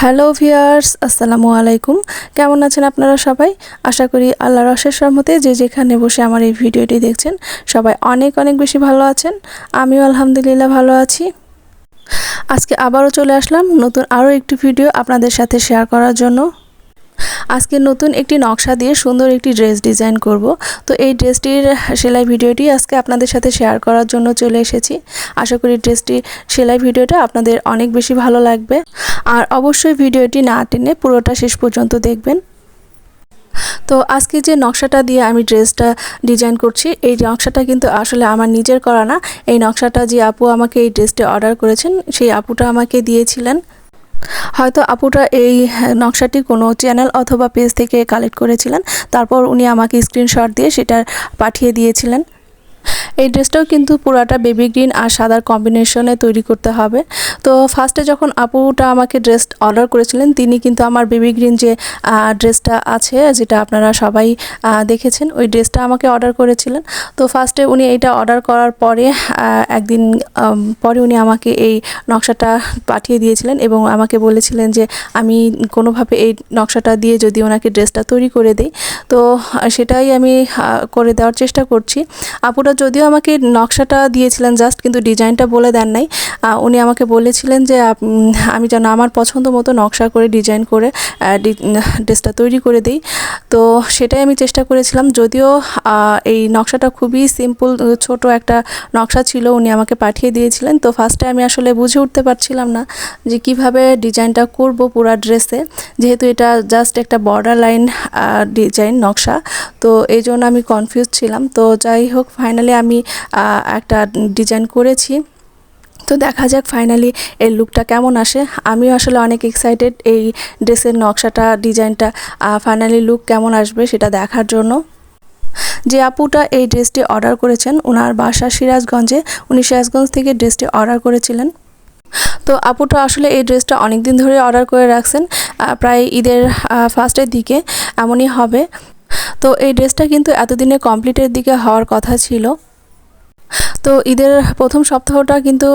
Hello viewers আসসালামু আলাইকুম। কেমন আছেন আপনারা সবাই? আশা করি আল্লাহর অশেষ রহমতে যে যেখানে বসে আমার এই ভিডিওটি দেখছেন, সবাই অনেক অনেক বেশি ভালো আছেন। আমিও আলহামদুলিল্লাহ ভালো আছি। আজকে আবারও চলে আসলাম নতুন আরও একটি ভিডিও আপনাদের সাথে শেয়ার করার জন্য। আজকে নতুন একটি নকশা দিয়ে সুন্দর একটি ড্রেস ডিজাইন করব। তো এই ড্রেসটির সেলাই ভিডিওটি আজকে আপনাদের সাথে শেয়ার করার জন্য চলে এসেছি। আশা করি ড্রেসটি সেলাই ভিডিওটা আপনাদের অনেক বেশি ভালো লাগবে। আর অবশ্যই ভিডিওটি না টেনে পুরোটা শেষ পর্যন্ত দেখবেন। তো আজকে যে নকশাটা দিয়ে আমি ড্রেসটা ডিজাইন করছি, এই নকশাটা কিন্তু আসলে আমার নিজের করা না। এই নকশাটা যে আপু আমাকে এই ড্রেসটি অর্ডার করেছেন, সেই আপুটা আমাকে দিয়েছিলেন। হয়তো আপুটা এই নকশাটি কোনো চ্যানেল অথবা পেজ থেকে কালেক্ট করেছিলেন। তারপর উনি আমাকে স্ক্রিনশট দিয়ে সেটা পাঠিয়ে দিয়েছিলেন। এই ড্রেসটাও কিন্তু পুরাটা বেবি গ্রিন আর সাদার কম্বিনেশনে তৈরি করতে হবে। তো ফার্স্টে যখন আপুটা আমাকে ড্রেস অর্ডার করেছিলেন, তিনি কিন্তু আমার বেবি গ্রিন যে ড্রেসটা আছে, যেটা আপনারা সবাই দেখেছেন, ওই ড্রেসটা আমাকে অর্ডার করেছিলেন। তো ফার্স্টে উনি এইটা অর্ডার করার পরে একদিন পরে উনি আমাকে এই নকশাটা পাঠিয়ে দিয়েছিলেন এবং আমাকে বলেছিলেন যে, আমি কোনোভাবে এই নকশাটা দিয়ে যদি ওনাকে ড্রেসটা তৈরি করে দিই। তো সেটাই আমি করে দেওয়ার চেষ্টা করছি। আপুটা যদিও আমাকে নকশাটা দিয়েছিলেন জাস্ট, কিন্তু ডিজাইনটা বলে দেন নাই। উনি আমাকে বলেছিলেন যে আমি যেন আমার পছন্দ মতো নকশা করে, ডিজাইন করে ড্রেসটা তৈরি করে দিই। তো সেটাই আমি চেষ্টা করেছিলাম। যদিও এই নকশাটা খুবই সিম্পল, ছোট একটা নকশা ছিল, উনি আমাকে পাঠিয়ে দিয়েছিলেন। তো ফার্স্টে আমি আসলে বুঝে উঠতে পারছিলাম না যে কীভাবে ডিজাইনটা করব পুরা ড্রেসে। যেহেতু এটা জাস্ট একটা বর্ডার লাইন ডিজাইন নকশা, তো এই জন্য আমি কনফিউজ ছিলাম। তো যাই হোক ফাইনালি আমি একটা ডিজাইন করেছি। তো দেখা যাক ফাইনালি এর লুকটা কেমন আসে। আমিও আসলে অনেক এক্সাইটেড এই ড্রেসের নকশাটা ডিজাইনটা ফাইনালি লুক কেমন আসবে সেটা দেখার জন্য। যে আপুটা এই ড্রেসটি অর্ডার করেছেন ওনার বাসা সিরাজগঞ্জে, উনি সিরাজগঞ্জ থেকে ড্রেসটি অর্ডার করেছিলেন। তো আপুটা আসলে এই ড্রেসটা অনেক দিন ধরে অর্ডার করে রাখছেন প্রায় ঈদের ফার্স্টের দিকে, এমনই হবে। তো এই ড্রেসটা কিন্তু এতদিনে কমপ্লিটের দিকে হওয়ার কথা ছিল। তো ঈদের প্রথম সপ্তাহটা কিন্তু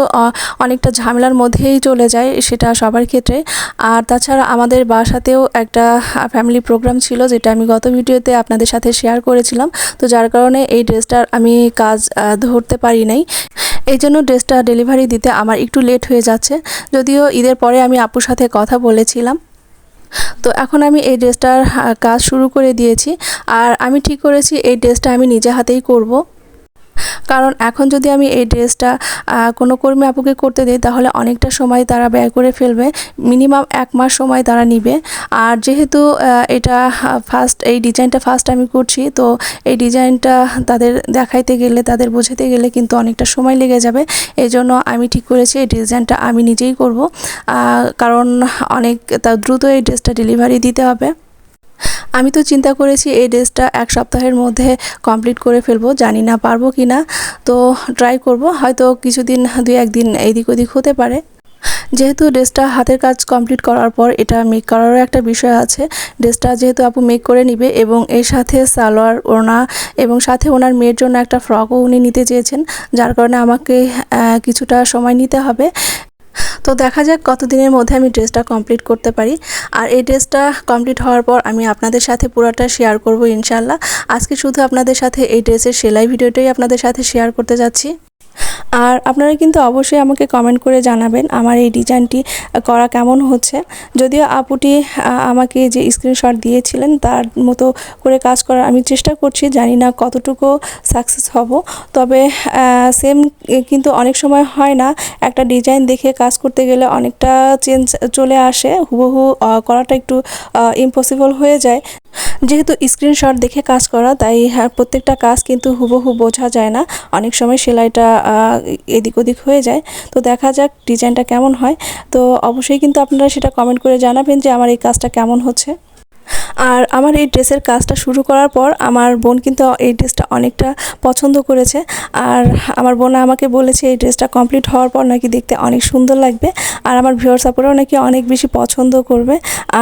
অনেকটা ঝামেলার মধ্যেই চলে যায় সেটা সবার ক্ষেত্রে। আর তাছাড়া আমাদের বাসাতেও একটা ফ্যামিলি প্রোগ্রাম ছিল যেটা আমি গত ভিডিওতে আপনাদের সাথে শেয়ার করেছিলাম। তো যার কারণে এই ড্রেসটার আমি কাজ ধরতে পারি নাই। এই জন্য ড্রেসটা ডেলিভারি দিতে আমার একটু লেট হয়ে যাচ্ছে। যদিও ঈদের পরে আমি আপুর সাথে কথা বলেছিলাম। তো এখন আমি এই ড্রেসটার কাজ শুরু করে দিয়েছি। আর আমি ঠিক করেছি, এই ড্রেসটা আমি নিজে হাতেই করব। কারণ এখন যদি আমি এই ড্রেসটা কোনো কর্মী আপুকে করতে দিই, তাহলে অনেকটা সময় তারা ব্যয় করে ফেলবে। মিনিমাম এক মাস সময় তারা নিবে। আর যেহেতু এটা ফার্স্ট, এই ডিজাইনটা ফার্স্ট আমি করছি, তো এই ডিজাইনটা তাদের দেখাইতে গেলে, তাদের বোঝাতে গেলে কিন্তু অনেকটা সময় লেগে যাবে। এই জন্য আমি ঠিক করেছি, এই ডিজাইনটা আমি নিজেই করব। কারণ অনেক তা দ্রুত এই ড্রেসটা ডেলিভারি দিতে হবে। আমি তো চিন্তা করেছি এই ড্রেসটা এক সপ্তাহের মধ্যে কমপ্লিট করে ফেলব, জানি না পারব কি না তো ট্রাই করব, হয়তো কিছুদিন, দুই একদিন এদিক ওদিক হতে পারে। যেহেতু ড্রেসটা হাতের কাজ কমপ্লিট করার পর এটা মেক করারও একটা বিষয় আছে। ড্রেসটা যেহেতু আপু মেক করে নিবে এবং এর সাথে সালোয়ার ওনা এবং সাথে ওনার মেয়ের জন্য একটা ফ্রকও উনি নিতে চেয়েছেন, যার কারণে আমাকে কিছুটা সময় নিতে হবে। তো দেখা যাক কতদিনের মধ্যে আমি ড্রেসটা কমপ্লিট করতে পারি। আর এই ড্রেসটা কমপ্লিট হওয়ার পর আমি আপনাদের সাথে পুরোটা শেয়ার করব ইনশাল্লাহ আজকে শুধু আপনাদের সাথে এই ড্রেসের সেলাই ভিডিওটাই আপনাদের সাথে শেয়ার করতে যাচ্ছি। আর আপনারা কিন্তু অবশ্যই আমাকে কমেন্ট করে জানাবেন আমার এই ডিজাইনটি করা কেমন হচ্ছে। যদিও আপুটি আমাকে যে স্ক্রিনশট দিয়েছিলেন তার মতো করে কাজ করার আমি চেষ্টা করছি, জানি না কতটুকু সাকসেস হব। তবে সেম কিন্তু অনেক সময় হয় না, একটা ডিজাইন দেখে কাজ করতে গেলে অনেকটা চেঞ্জ চলে আসে, হুবহু করাটা একটু ইম্পসিবল হয়ে যায়। যেহেতু স্ক্রিনশট দেখে কাজ করা তাই হ্যাঁ, প্রত্যেকটা কাজ কিন্তু হুবহু বোঝা যায় না। অনেক সময় সেলাইটা এদিক ওদিক হয়ে যায়। তো দেখা যাক ডিজাইনটা কেমন হয়। তো অবশ্যই কিন্তু আপনারা সেটা কমেন্ট করে জানাবেন যে আমার এই কাজটা কেমন হচ্ছে। আর আমার এই ড্রেসের কাজটা শুরু করার পর আমার বোন কিন্তু এই ড্রেসটা অনেকটা পছন্দ করেছে। আর আমার বোন আমাকে বলেছে, এই ড্রেসটা কমপ্লিট হওয়ার পর নাকি দেখতে অনেক সুন্দর লাগবে। আর আমার ভিওর সাপুরাও নাকি অনেক বেশি পছন্দ করবে।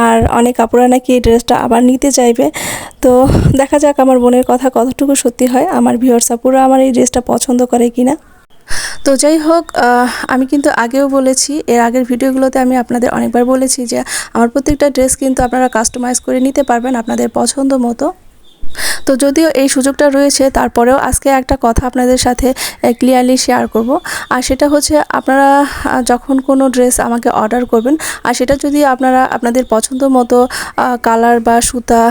আর অনেক কাপড়া নাকি এই ড্রেসটা আবার নিতে চাইবে। তো দেখা যাক আমার বোনের কথা কতটুকু সত্যি হয়। আমার ভিওর সাপুরা আমার এই ড্রেসটা পছন্দ করে কিনা। তো যাই হোক আমি কিন্তু আগেও বলেছি, এর আগের ভিডিওগুলোতে আমি আপনাদের অনেকবার বলেছি যে আমার প্রত্যেকটা ড্রেস কিন্তু আপনারা কাস্টমাইজ করে নিতে পারবেন আপনাদের পছন্দ মতো। তো যদিও এই সুযোগটা রয়েছে, তারপরেও আজকে একটা কথা আপনাদের সাথে ক্লিয়ারলি শেয়ার করব। আর সেটা হচ্ছে আপনারা যখন কোনো ড্রেস আমাকে অর্ডার করবেন, আর সেটা যদি আপনারা আপনাদের পছন্দ মতো কালার বা সুতা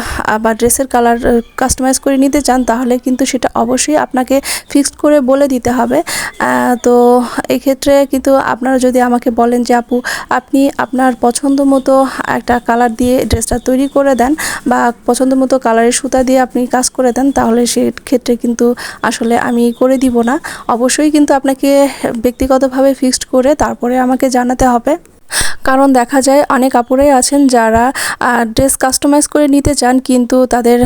বা ড্রেসের কালার কাস্টমাইজ করে নিতে চান, তাহলে কিন্তু সেটা অবশ্যই আপনাকে ফিক্সড করে বলে দিতে হবে। তো এক্ষেত্রে কিন্তু আপনারা যদি আমাকে বলেন যে, আপু, আপনি আপনার পছন্দ মতো একটা কালার দিয়ে ড্রেসটা তৈরি করে দেন, বা পছন্দ মতো কালারের সুতা দিয়ে আপনি কাজ করে দেন, তাহলে সেক্ষেত্রে কিন্তু আসলে আমি করে দিব না। অবশ্যই কিন্তু আপনাকে ব্যক্তিগতভাবে ফিক্সড করে তারপরে আমাকে জানাতে হবে। কারণ দেখা যায় অনেক আপুরাই আছেন যারা ড্রেস কাস্টমাইজ করে নিতে চান কিন্তু তাদের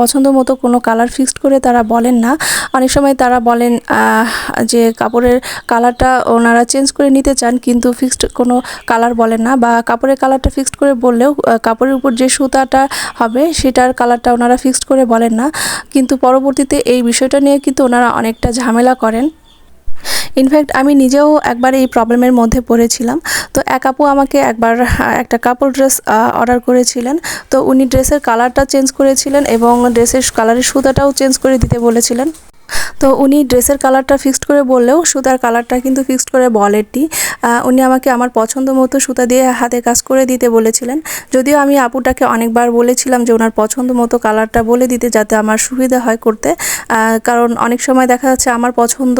পছন্দ মতো কোনো কালার ফিক্সড করে তারা বলেন না। অনেক সময় তারা বলেন যে কাপড়ের কালারটা ওনারা চেঞ্জ করে নিতে চান কিন্তু ফিক্সড কোনো কালার বলেন না বা কাপড়ের কালারটা ফিক্সড করে বললেও কাপড়ের উপর যে সুতাটা হবে সেটার কালারটা ওনারা ফিক্সড করে বলেন না। কিন্তু পরবর্তীতে এই বিষয়টা নিয়ে কিন্তু ওনারা অনেকটা ঝামেলা করেন। ইনফ্যাক্ট আমি নিজেও একবার এই প্রবলেমের মধ্যে পড়েছিলাম। তো এক আপু আমাকে একবার একটা কাপড় ড্রেস অর্ডার করেছিলেন। তো উনি ড্রেসের কালারটা চেঞ্জ করেছিলেন এবং ড্রেসের কালারের সুতাটাও চেঞ্জ করে দিতে বলেছিলেন। তো উনি ড্রেসের কালারটা ফিক্সড করে বললেও সুতার কালারটা কিন্তু ফিক্সড করে বলেননি। উনি আমাকে আমার পছন্দ মতো সুতা দিয়ে হাতে কাজ করে দিতে বলেছিলেন। যদিও আমি আপুটাকে অনেকবার বলেছিলাম যে ওনার পছন্দ মতো কালারটা বলে দিতে যাতে আমার সুবিধা হয় করতে। কারণ অনেক সময় দেখা যাচ্ছে আমার পছন্দ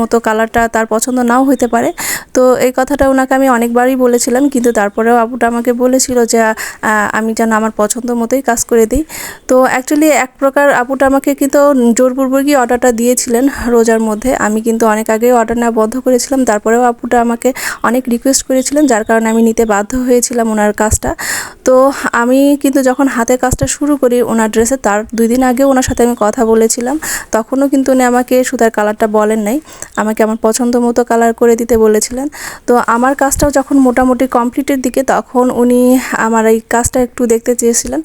মতো কালারটা তার পছন্দ নাও হতে পারে। তো এই কথাটা ওনাকে আমি অনেকবারই বলেছিলাম, কিন্তু তারপরেও আপুটা আমাকে বলেছিল যে আমি যেন আমার পছন্দ মতোই কাজ করে দিই। তো অ্যাকচুয়ালি এক প্রকার আপুটা আমাকে কিন্তু জোরপূর্বকই অর্ডারটা দিয়েছিলেন রোজার মধ্যে। আমি কিন্তু অনেক আগেই অর্ডার নেওয়া বন্ধ করেছিলাম। তারপরেও আপুটা আমাকে অনেক রিকোয়েস্ট করেছিলেন, যার কারণে আমি নিতে বাধ্য হয়েছিলাম ওনার কাজটা। তো আমি কিন্তু যখন হাতে কাজটা শুরু করি ওনার ড্রেসে তার দুই দিন আগে ওনার সাথে আমি কথা বলেছিলাম। তখনও কিন্তু উনি আমাকে সুতার কালারটা বলেন নাই। আমাকে আমার পছন্দ মতো কালার করে দিতে বলেছিলেন। তো আমার কাজটাও যখন মোটামুটি কমপ্লিটের দিকে, তখন উনি আমার এই কাজটা একটু দেখতে চেয়েছিলেন।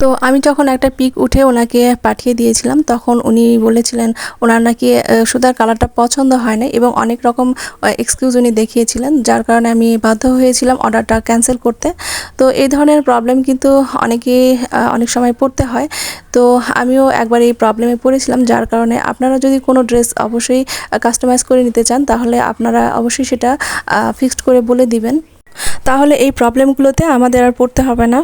তো আমি যখন একটা পিক উঠে ওনাকে পাঠিয়ে দিয়েছিলাম, তখন উনি বলেছিলেন ওনার নাকি সুতার কালারটা পছন্দ হয় না এবং অনেক রকম এক্সকিউজ উনি দেখিয়েছিলেন, যার কারণে আমি বাধ্য হয়েছিলাম অর্ডারটা ক্যান্সেল করতে। তো এই ধরনের প্রবলেম কিন্তু অনেকে অনেক সময় পড়তে হয়। তো আমিও একবার এই প্রবলেমে পড়েছিলাম, যার কারণে আপনারা যদি কোনো ড্রেস অবশ্যই কাস্টমাইজ করে নিতে চান, তাহলে আপনারা অবশ্যই সেটা ফিক্সড করে বলে দিবেন। তাহলে এই প্রবলেমগুলোতে আমাদের আর পড়তে হবে না।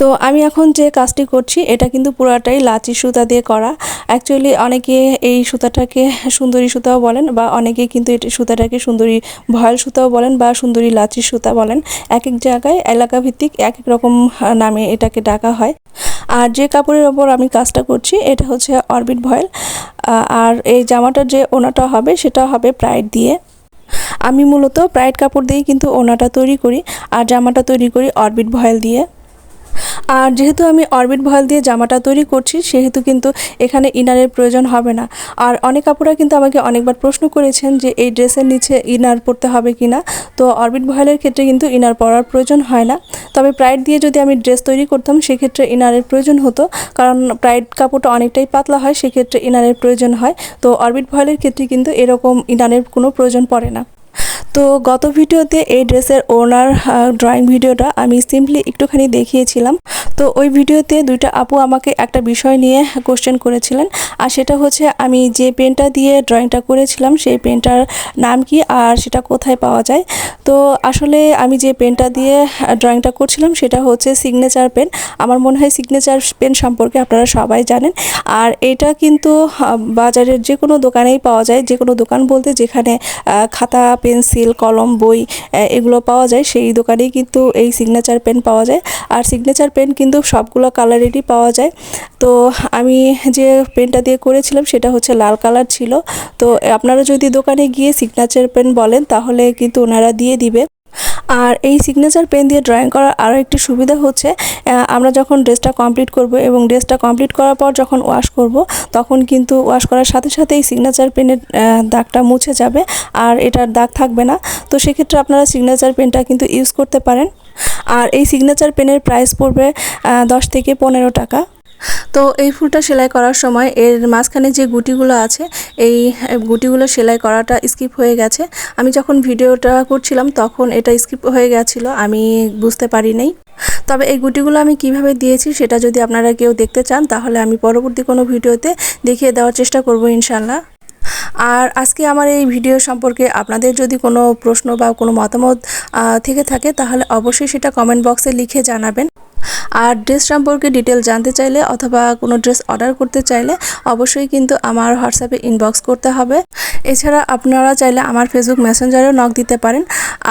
তো আমি এখন যে কাজটি করছি, এটা কিন্তু পুরাটাই লাচি সুতা দিয়ে করা। অ্যাকচুয়ালি অনেকে এই সুতাটাকে সুন্দরী সুতাও বলেন বা অনেকে কিন্তু এই সুতাটাকে সুন্দরী ভয়েল সুতাও বলেন বা সুন্দরী লাচি সুতা বলেন। এক এক জায়গায় এলাকা ভিত্তিক এক এক রকম নামে এটাকে ডাকা হয়। আর যে কাপড়ের ওপর আমি কাজটা করছি, এটা হচ্ছে অরবিট ভয়েল। আর এই জামাটার যে ওনাটা হবে, সেটা হবে প্রাইড দিয়ে। আমি মূলত প্রাইড কাপড় দিয়েই কিন্তু ওনাটা তৈরি করি, আর জামাটা তৈরি করি অরবিট ভয়েল দিয়ে। আর যেহেতু আমি অরবিট ভয়েল দিয়ে জামাটা তৈরি করছি, সেহেতু কিন্তু এখানে ইনারের প্রয়োজন হবে না। আর অনেক কাপড়রা কিন্তু আমাকে অনেকবার প্রশ্ন করেছেন যে এই ড্রেসের নিচে ইনার পরতে হবে কি না তো অরবিট ভয়েলের ক্ষেত্রে কিন্তু ইনার পরার প্রয়োজন হয় না। তবে প্রাইড দিয়ে যদি আমি ড্রেস তৈরি করতাম, সেক্ষেত্রে ইনারের প্রয়োজন হতো। কারণ প্রাইড কাপড়টা অনেকটাই পাতলা হয়, সেক্ষেত্রে ইনারের প্রয়োজন হয়। তো অরবিট ভয়েলের ক্ষেত্রে কিন্তু এরকম ইনারের কোনো প্রয়োজন পড়ে না। তো গত ভিডিওতে এই ড্রেসের ওনার ড্রয়িং ভিডিওটা আমি সিম্পলি একটুখানি দেখিয়েছিলাম। তো ওই ভিডিওতে দুইটা আপু আমাকে একটা বিষয় নিয়ে কোশ্চেন করেছিলেন, আর সেটা হচ্ছে আমি যে পেনটা দিয়ে ড্রয়িংটা করেছিলাম, সেই পেনটার নাম কি আর সেটা কোথায় পাওয়া যায়? তো আসলে আমি যে পেনটা দিয়ে ড্রয়িংটা করছিলাম, সেটা হচ্ছে সিগনেচার পেন আমার মনে হয় সিগনেচার পেন সম্পর্কে আপনারা সবাই জানেন। আর এটা কিন্তু বাজারের যে কোনো দোকানেই পাওয়া যায়। যে কোনো দোকান বলতে যেখানে খাতা, পেন্সিল কলম, বই এগুলো পাওয়া যায়। সেই দোকানেই কিন্তু এই সিগনেচার পেন পাওয়া যায়। আর সিগনেচার পেন কিন্তু সবগুলো কালারেরই পাওয়া যায়। তো আমি যে পেনটা দিয়ে করেছিলাম সেটা হচ্ছে লাল কালার ছিল। তো আপনারা যদি দোকানে গিয়ে সিগনেচার পেন বলেন, তাহলে কিন্তু ওনারা দিয়ে দিবে। আর এই সিগনেচার পেন দিয়ে ড্রয়িং করার আরও একটি সুবিধা হচ্ছে আমরা যখন ড্রেসটা কমপ্লিট করব এবং ড্রেসটা কমপ্লিট করার পর যখন ওয়াশ করব, তখন কিন্তু ওয়াশ করার সাথে সাথে এই সিগনেচার পেনের দাগটা মুছে যাবে আর এটার দাগ থাকবে না। তো সেক্ষেত্রে আপনারা সিগনেচার পেনটা কিন্তু ইউজ করতে পারেন। আর এই সিগনেচার পেনের প্রাইস পড়বে দশ থেকে পনেরো টাকা। তো এই ফুলটা সেলাই করার সময় এর মাঝখানে যে গুটিগুলো আছে, এই গুটিগুলো সেলাই করাটা স্কিপ হয়ে গেছে। আমি যখন ভিডিওটা করছিলাম তখন এটা স্কিপ হয়ে গেছিল, আমি বুঝতে পারি নাই তবে এই গুটিগুলো আমি কীভাবে দিয়েছি সেটা যদি আপনারা কেউ দেখতে চান, তাহলে আমি পরবর্তী কোনো ভিডিওতে দেখিয়ে দেওয়ার চেষ্টা করব ইনশাল্লাহ আর আজকে আমার এই ভিডিও সম্পর্কে আপনাদের যদি কোনো প্রশ্ন বা কোনো মতামত থেকে থাকে, তাহলে অবশ্যই সেটা কমেন্ট বক্সে লিখে জানাবেন। আর ড্রেস সম্পর্কে ডিটেল জানতে চাইলে অথবা কোনো ড্রেস অর্ডার করতে চাইলে অবশ্যই কিন্তু আমার হোয়াটসঅ্যাপে ইনবক্স করতে হবে। এছাড়া আপনারা চাইলে আমার ফেসবুক মেসেঞ্জারেও নক দিতে পারেন।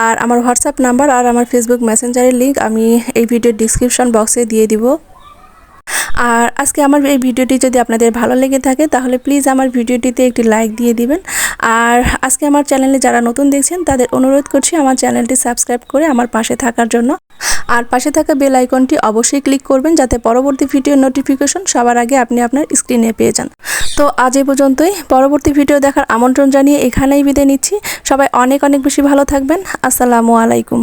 আর আমার হোয়াটসঅ্যাপ নাম্বার আর আমার ফেসবুক মেসেঞ্জারের লিঙ্ক আমি এই ভিডিওর ডিসক্রিপশন বক্সে দিয়ে দিব। আর আজকে আমার এই ভিডিওটি যদি আপনাদের ভালো লেগে থাকে, তাহলে প্লিজ আমার ভিডিওটিতে একটি লাইক দিয়ে দিবেন। আর আজকে আমার চ্যানেলে যারা নতুন দেখছেন, তাদের অনুরোধ করছি আমার চ্যানেলটি সাবস্ক্রাইব করে আমার পাশে থাকার জন্য। আর পাশে থাকা বেল আইকনটি অবশ্যই ক্লিক করবেন, যাতে পরবর্তী ভিডিও নোটিফিকেশন সবার আগে আপনি আপনার স্ক্রিনে পেয়ে যান। তো আজ এই পর্যন্তই। পরবর্তী ভিডিও দেখার আমন্ত্রণ জানিয়ে এখানেই বিদায় নিচ্ছি। সবাই অনেক অনেক বেশি ভালো থাকবেন। আসসালামু আলাইকুম।